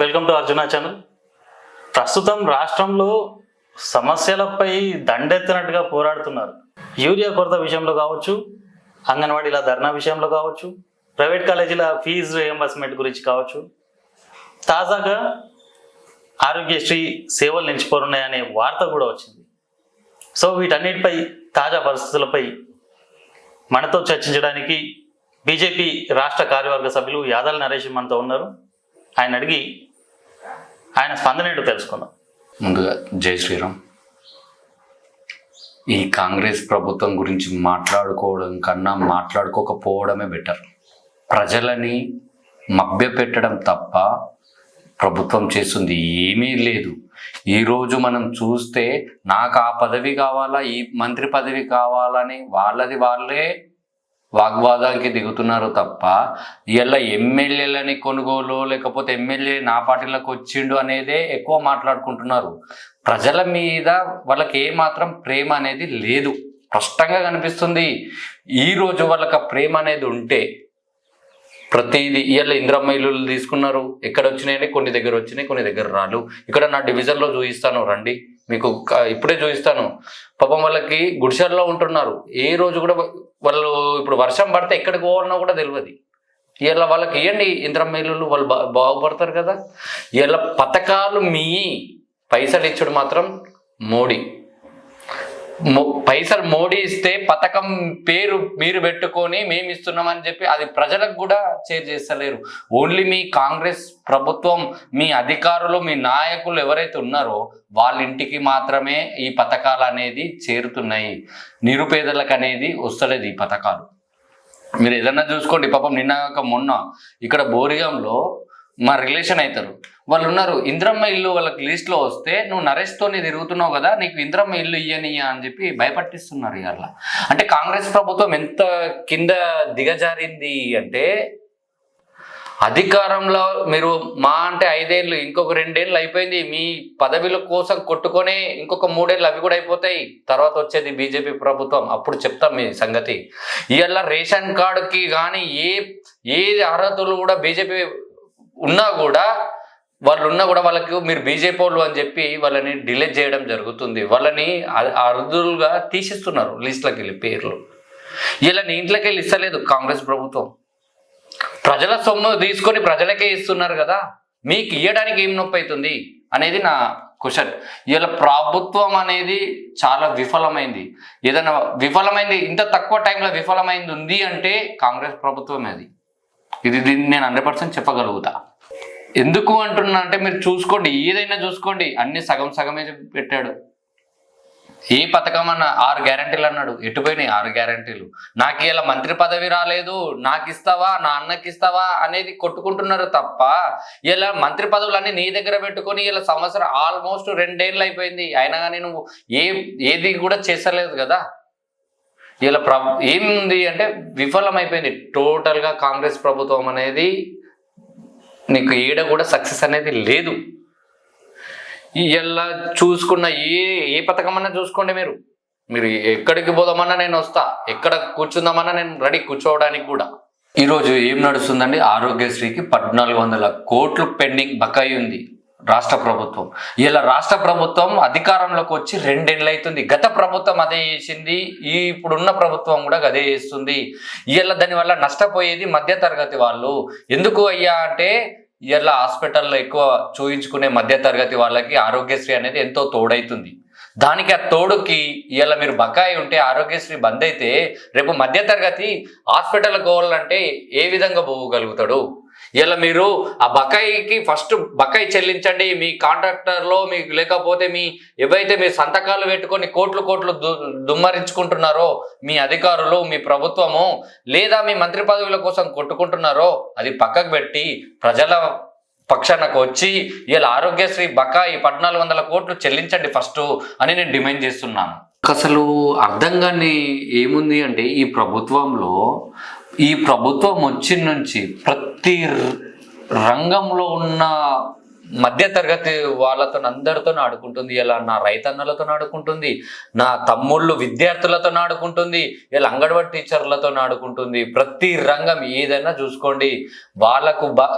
Welcome to Arjuna channel ప్రస్తుతం రాష్ట్రంలో సమస్యలపై దండెత్తినట్టుగా పోరాడుతున్నారు. యూరియా కొరత విషయంలో కావచ్చు అంగన్వాడీల ధర్నా విషయంలో కావచ్చు ప్రైవేట్ కాలేజీల ఫీజు రియంబర్స్మెంట్ గురించి కావచ్చు. తాజాగా ఆరోగ్యశ్రీ సేవలు నిలిచిపోనున్నాయనే వార్త కూడా వచ్చింది. సో వీటన్నిటిపై తాజా పరిస్థితులపై మనతో చర్చించడానికి బీజేపీ రాష్ట్ర కార్యవర్గ సభ్యులు యాదల్ నరేష్ మనతో ఉన్నారు. ఆయన అడిగి ఆయన స్పందన ఏంటో తెలుసుకుందాం. ముందుగా జై శ్రీరామ్. ఈ కాంగ్రెస్ ప్రభుత్వం గురించి మాట్లాడుకోవడం కన్నా మాట్లాడుకోకపోవడమే బెటర్. ప్రజలని మభ్యపెట్టడం తప్ప ప్రభుత్వం చేస్తుంది ఏమీ లేదు. ఈరోజు మనం చూస్తే నాకు ఆ పదవి కావాలా ఈ మంత్రి పదవి కావాలని వాళ్ళది వాళ్ళే వాగ్వాదానికి దిగుతున్నారు తప్ప ఇలా ఎమ్మెల్యేలని కొనుగోలు లేకపోతే ఎమ్మెల్యే నా పార్టీలకు వచ్చిండు అనేదే ఎక్కువ మాట్లాడుకుంటున్నారు. ప్రజల మీద వాళ్ళకి ఏ మాత్రం ప్రేమ అనేది లేదు. స్పష్టంగా కనిపిస్తుంది ఈ రోజు వాళ్ళకి ప్రేమ అనేది ఉంటే ప్రతిది ఇవాళ ఇంద్రమ్మ ఇల్లులు తీసుకున్నారు. ఎక్కడ వచ్చినాయని కొన్ని దగ్గర వచ్చినాయి కొన్ని దగ్గర రాలు ఇక్కడ నా డివిజన్లో చూపిస్తాను రండి. మీకు ఇప్పుడే చూపిస్తాను. పాపం వాళ్ళకి గుడిసెల్లో ఉంటున్నారు. ఏ రోజు కూడా వాళ్ళు ఇప్పుడు వర్షం పడితే ఎక్కడికి పోవాలన్నా కూడా తెలియదు. ఇలా వాళ్ళకి ఇవ్వండి ఇంద్రమ్మ ఇల్లులు వాళ్ళు బా బాగుపడతారు కదా. ఇలా పథకాలు మీ పైసలు ఇచ్చుడు మాత్రం మోడీ. పైసలు మోడీ ఇస్తే పథకం పేరు మీరు పెట్టుకొని మేము ఇస్తున్నామని చెప్పి అది ప్రజలకు కూడా చేర్ చేస్తలేరు. ఓన్లీ మీ కాంగ్రెస్ ప్రభుత్వం మీ అధికారులు మీ నాయకులు ఎవరైతే ఉన్నారో వాళ్ళ ఇంటికి మాత్రమే ఈ పథకాలు అనేది చేరుతున్నాయి. నిరుపేదలకు అనేది వస్తలేదు ఈ పథకాలు. మీరు ఏదన్నా చూసుకోండి పాపం నిన్న మొన్న ఇక్కడ బోరిగంలో మా రిలేషన్ అవుతారు. వాళ్ళు ఉన్నారు ఇంద్రమ్మ ఇల్లు వాళ్ళకి లిస్ట్లో వస్తే నువ్వు నరేష్తోనే తిరుగుతున్నావు కదా నీకు ఇంద్రమ్మ ఇల్లు ఇయ్యనియ్యా అని చెప్పి భయపట్టిస్తున్నారు ఇవాళ అంటే కాంగ్రెస్ ప్రభుత్వం ఎంత కింద దిగజారింది అంటే అధికారంలో మీరు మా అంటే ఐదేళ్ళు ఇంకొక రెండేళ్ళు అయిపోయింది మీ పదవిల కోసం కొట్టుకొని ఇంకొక మూడేళ్ళు అవి కూడా అయిపోతాయి. తర్వాత వచ్చేది బీజేపీ ప్రభుత్వం అప్పుడు చెప్తాం మీ సంగతి. ఇవాళ రేషన్ కార్డుకి కానీ ఏ ఏ అర్హతలు కూడా బీజేపీ ఉన్నా కూడా వాళ్ళు ఉన్నా కూడా వాళ్ళకి మీరు బీజేపీ వాళ్ళు అని చెప్పి వాళ్ళని డిలే చేయడం జరుగుతుంది. వాళ్ళని అరుదులుగా తీసిస్తున్నారు లిస్టులకు వెళ్ళి పేర్లు. ఇలా ఇంట్లోకి వెళ్ళి ఇస్తలేదు కాంగ్రెస్ ప్రభుత్వం. ప్రజల సొమ్ము తీసుకొని ప్రజలకే ఇస్తున్నారు కదా. మీకు ఇవ్వడానికి ఏం నొప్పి అవుతుంది అనేది నా క్వశ్చన్. ఇలా ప్రభుత్వం అనేది చాలా విఫలమైంది. ఏదైనా విఫలమైంది ఇంత తక్కువ టైంలో విఫలమైంది ఉంది అంటే కాంగ్రెస్ ప్రభుత్వం అది. ఇది దీన్ని నేను హండ్రెడ్ పర్సెంట్ చెప్పగలుగుతా. ఎందుకు అంటున్నా అంటే మీరు చూసుకోండి ఏదైనా చూసుకోండి. అన్ని సగం సగమే పెట్టాడు. ఏ పథకం అన్న ఆరు గ్యారంటీలు అన్నాడు. ఎటుపోయినాయి ఆరు గ్యారంటీలు. నాకు ఇలా మంత్రి పదవి రాలేదు. నాకు ఇస్తావా? నా అన్నకి ఇస్తావా? అనేది కొట్టుకుంటున్నారు తప్ప ఇలా మంత్రి పదవులన్నీ నీ దగ్గర పెట్టుకొని ఇలా సంవత్సరం ఆల్మోస్ట్ రెండేళ్ళు అయిపోయింది. అయినా కానీ నువ్వు ఏ ఏది కూడా చేసలేదు కదా. ఇలా ప్ర ఏముంది అంటే విఫలమైపోయింది టోటల్గా కాంగ్రెస్ ప్రభుత్వం అనేది నీకు ఈడ కూడా సక్సెస్ అనేది లేదు. ఇలా చూసుకున్న ఏ ఏ పథకం అన్నా చూసుకోండి మీరు. మీరు ఎక్కడికి పోదామన్నా నేను వస్తా ఎక్కడ కూర్చుందామన్నా నేను రెడీ కూర్చోవడానికి కూడా. ఈరోజు ఏం నడుస్తుందండి? ఆరోగ్యశ్రీకి పద్నాలుగు వందల కోట్లు పెండింగ్ బకాయి ఉంది. రాష్ట్ర ప్రభుత్వం. ఇలా రాష్ట్ర ప్రభుత్వం అధికారంలోకి వచ్చి రెండేళ్ళు అవుతుంది గత ప్రభుత్వం అదే చేసింది. ఈ ఇప్పుడున్న ప్రభుత్వం కూడా అదే చేస్తుంది. ఇలా దానివల్ల నష్టపోయేది మధ్యతరగతి వాళ్ళు. ఎందుకు అయ్యా అంటే ఇలా హాస్పిటల్లో ఎక్కువ చూయించుకునే మధ్యతరగతి వాళ్ళకి ఆరోగ్యశ్రీ అనేది ఎంతో తోడైతుంది. దానికి ఆ తోడుకి ఇలా మీరు బకాయి ఉంటే ఆరోగ్యశ్రీ బంద్ అయితే రేపు మధ్యతరగతి హాస్పిటల్కి పోవాలంటే ఏ విధంగా పోగలుగుతాడు? ఇలా మీరు ఆ బకాయికి ఫస్ట్ బకాయి చెల్లించండి మీ కాంట్రాక్టర్లో మీకు లేకపోతే మీ ఏవైతే మీ సంతకాలు పెట్టుకొని కోట్లు కోట్లు దు- దుమ్మరించుకుంటున్నారో మీ అధికారులు మీ ప్రభుత్వము లేదా మీ మంత్రి పదవుల కోసం కొట్టుకుంటున్నారో అది పక్కకు పెట్టి ప్రజల పక్షానికి వచ్చి ఇలా ఆరోగ్యశ్రీ బకాయి పద్నాలుగు వందల కోట్లు చెల్లించండి ఫస్ట్ అని నేను డిమాండ్ చేస్తున్నాను. అసలు అర్థం కానీ ఏముంది అంటే ఈ ప్రభుత్వంలో ఈ ప్రభుత్వం వచ్చిన నుంచి ప్రతి రంగంలో ఉన్న మధ్యతరగతి వాళ్ళతో అందరితో ఆడుకుంటుంది. ఇలా నా రైతన్నలతో ఆడుకుంటుంది. నా తమ్ముళ్ళు విద్యార్థులతో ఆడుకుంటుంది. ఇలా అంగన్వాడీ టీచర్లతో ఆడుకుంటుంది. ప్రతి రంగం ఏదైనా చూసుకోండి. వాళ్ళకు బ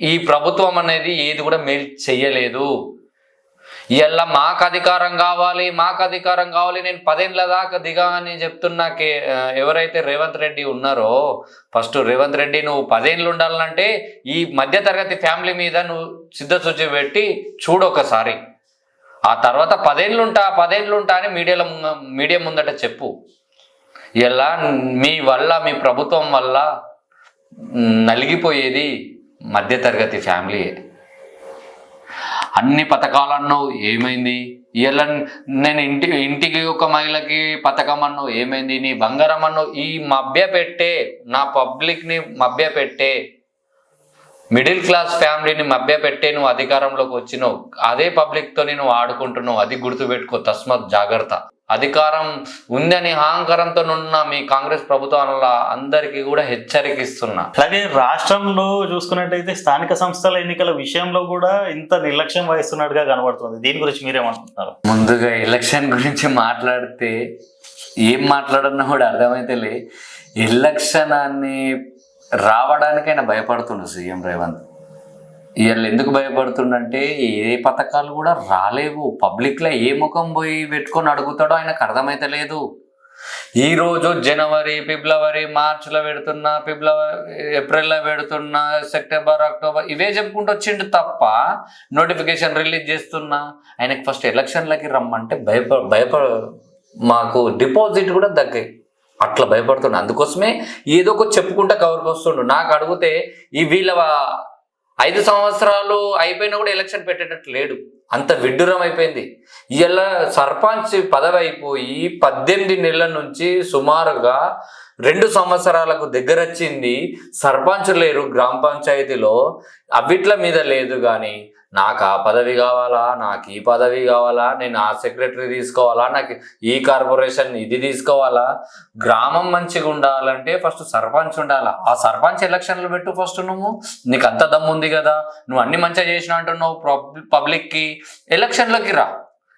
ఈ ప్రభుత్వం అనేది ఏది కూడా మేలు చెయ్యలేదు ఇలా మాకు అధికారం కావాలి మాకు అధికారం కావాలి నేను పదేళ్ళ దాకా దిగా అని చెప్తున్నాకే ఎవరైతే రేవంత్ రెడ్డి ఉన్నారో ఫస్ట్ రేవంత్ రెడ్డి నువ్వు పదేళ్ళు ఉండాలంటే ఈ మధ్యతరగతి ఫ్యామిలీ మీద నువ్వు సిద్ధసూచి పెట్టి చూడొకసారి. ఆ తర్వాత పదేళ్ళుంటా ఉంటా ఉంటా అని మీడియాలో మీడియా ముందట చెప్పు. ఇలా మీ వల్ల మీ ప్రభుత్వం వల్ల నలిగిపోయేది మధ్యతరగతి ఫ్యామిలీ అన్ని పథకాలన్నావు ఏమైంది? ఇలా నేను ఇంటి ఇంటికి ఒక మహిళకి పథకం అన్నావు ఏమైంది? నీ బంగారం అన్నావు ఈ మభ్య పెట్టే నా పబ్లిక్ని మభ్య పెట్టే మిడిల్ క్లాస్ ఫ్యామిలీని మభ్య పెట్టే నువ్వు అధికారంలోకి వచ్చినావు. అదే పబ్లిక్తో నేను ఆడుకుంటున్నావు అది గుర్తుపెట్టుకో తస్మత్ జాగ్రత్త. అధికారం ఉందని అహంకారంతో ఉన్న మీ కాంగ్రెస్ ప్రభుత్వం అందరికీ కూడా హెచ్చరిక ఇస్తున్నా అలాగే రాష్ట్రంలో చూసుకున్నట్టయితే స్థానిక సంస్థల ఎన్నికల విషయంలో కూడా ఇంత నిర్లక్ష్యం వహిస్తున్నట్టుగా కనబడుతుంది. దీని గురించి మీరేమనుకుంటున్నారు? ముందుగా ఎలక్షన్ గురించి మాట్లాడితే ఏం మాట్లాడన్నా కూడా అర్థమైతేలే. ఎలక్షన్ అని రావడానికి ఆయన భయపడుతుండు సీఎం రేవంత్. వీళ్ళు ఎందుకు భయపడుతుండంటే ఏ పథకాలు కూడా రాలేవు. పబ్లిక్లో ఏ ముఖం పోయి పెట్టుకొని అడుగుతాడో ఆయనకు అర్థమైతే లేదు. ఈరోజు జనవరి ఫిబ్రవరి మార్చిలో పెడుతున్నా ఫిబ్రవరి ఏప్రిల్లో పెడుతున్నా సెప్టెంబర్ అక్టోబర్ ఇవే చెప్పుకుంటూ వచ్చిండు తప్ప నోటిఫికేషన్ రిలీజ్ చేస్తున్నా. ఆయనకి ఫస్ట్ ఎలక్షన్లకి రమ్మంటే భయప భయప మాకు డిపాజిట్ కూడా దగ్గర. అట్లా భయపడుతుండు. అందుకోసమే ఏదో ఒక చెప్పుకుంటా కవర్కి వస్తుండు నాకు అడిగితే ఈ వీళ్ళ ఐదు సంవత్సరాలు అయిపోయినా కూడా ఎలక్షన్ పెట్టేటట్టు లేడు. అంత విడ్డూరం అయిపోయింది. ఇలా సర్పంచ్ పదవి అయిపోయి పద్దెనిమిది నెలల నుంచి సుమారుగా రెండు సంవత్సరాలకు దగ్గర వచ్చింది సర్పంచ్ లేరు గ్రామ పంచాయతీలో. అవిట్ల మీద లేదు కానీ నాకు ఆ పదవి కావాలా? నాకు ఈ పదవి కావాలా? నేను ఆ సెక్రటరీ తీసుకోవాలా? నాకు ఈ కార్పొరేషన్ ఇది తీసుకోవాలా? గ్రామం మంచిగా ఉండాలంటే ఫస్ట్ సర్పంచ్ ఉండాలా? ఆ సర్పంచ్ ఎలక్షన్లు పెట్టు ఫస్ట్ నువ్వు. నీకు అంత దమ్ము ఉంది కదా. నువ్వు అన్ని మంచిగా చేసిన అంటున్నావు పబ్లిక్కి. ఎలక్షన్లోకి రా.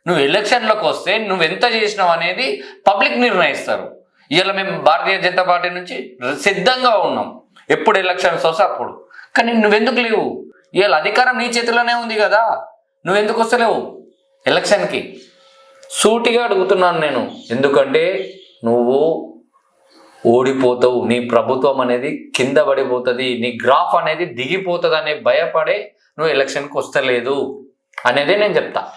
నువ్వు ఎలక్షన్లోకి వస్తే నువ్వు ఎంత చేసినావు అనేది పబ్లిక్ నిర్ణయిస్తారు. ఇవాళ మేము భారతీయ జనతా పార్టీ నుంచి సిద్ధంగా ఉన్నాం. ఎప్పుడు ఎలక్షన్స్ వస్తే అప్పుడు. కానీ నువ్వెందుకు లేవు? ఇవాళ అధికారం నీ చేతిలోనే ఉంది కదా? నువ్వెందుకు వస్తలేవు? ఎలక్షన్కి. సూటిగా అడుగుతున్నాను నేను. ఎందుకంటే నువ్వు ఓడిపోతావు. నీ ప్రభుత్వం అనేది కింద పడిపోతుంది. నీ గ్రాఫ్ అనేది దిగిపోతుంది అనే భయపడే నువ్వు ఎలక్షన్కి వస్తలేదు. అనేదే నేను చెప్తా.